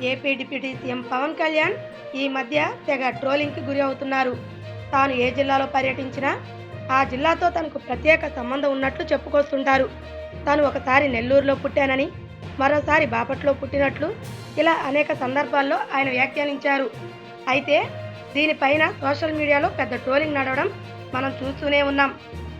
AP deputy CM Pawan Kalyan ఈ మధ్య తెగ ట్రోలింగ్కి గురి అవుతున్నారు. తాను ఏ జిల్లాలో పర్యటించినా ఆ జిల్లాతో తనకు ప్రత్యేక సంబంధం ఉన్నట్లు చెప్పుకొస్తుంటారు. తాను ఒకసారి నెల్లూరులో పుట్టానని మరోసారి బాపట్లో పుట్టినట్లు ఇలా అనేక సందర్భాల్లో ఆయన వ్యాఖ్యానించారు. అయితే దీనిపైన సోషల్ మీడియాలో పెద్ద ట్రోలింగ్ నడవడం మనం చూస్తూనే ఉన్నాం.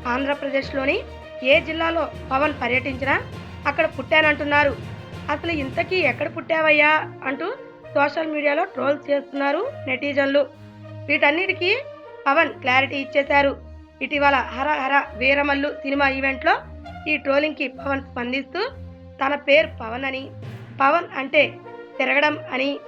ఆంధ్రప్రదేశ్లోని ఏ జిల్లాలో పవన్ పర్యటించినా అక్కడ పుట్టానంటున్నారు. అసలు ఇంతకీ ఎక్కడ పుట్టావయ్యా? అంటూ సోషల్ మీడియాలో ట్రోల్ చేస్తున్నారు నెటిజన్లు. వీటన్నిటికీ పవన్ క్లారిటీ ఇచ్చేశారు. ఇటీవల హర హర వీరమల్లు సినిమా ఈవెంట్లో ఈ ట్రోలింగ్కి పవన్ స్పందిస్తూ తన పేరు పవన్ అని పవన్ అంటే తిరగడం అని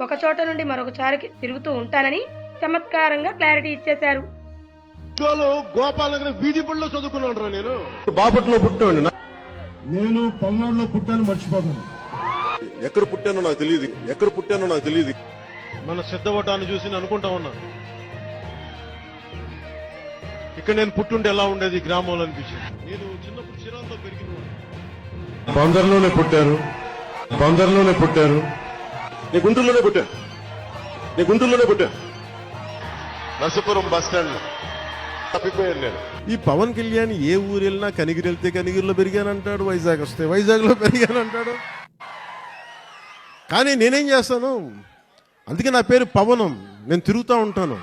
ఒక చోట నుండి మరొక చారుకి తిరుగుతూ ఉంటానని చమత్కారంగా క్లారిటీ ఇచ్చేశారు. ఇంట్లో గోపాల్ నగర్ వీధి పడిలో చదువుకున్నాను నేను. బాపట్లో పుట్టామండి. నేను పల్నాడులో పుట్టాను మర్చిపోతాను. ఎక్కడ పుట్టానో నాకు తెలియదు. ఎక్కడ పుట్టానో నాకు తెలియదు. మన సిద్ధవటాన్ని చూసి నేను అనుకుంటా ఉన్నా. ఇక్కడ నేను పుట్టుంటే ఎలా ఉండేది గ్రామంలో అనిపించింది. నేను చిన్నప్పుడు చిరాలతో పెరిగిన. బందర్లోనే పుట్టారు. బందర్లోనే పుట్టారు. నేను గుంటూరులోనే పుట్టాను. నేను గుంటూరులోనే పుట్టాను. నరసపురం బస్ స్టాండ్ తప్పిపోయాను నేను ఈ పవన్ కళ్యాణ్ ఏ ఊరు వెళ్ళినా కనిగిరి వెళ్తే కనిగిరిలో పెరిగానంటాడు వైజాగ్ వస్తే వైజాగ్లో పెరిగానంటాడు. కానీ నేనేం చేస్తాను? అందుకే నా పేరు పవనం. నేను తిరుగుతూ ఉంటాను.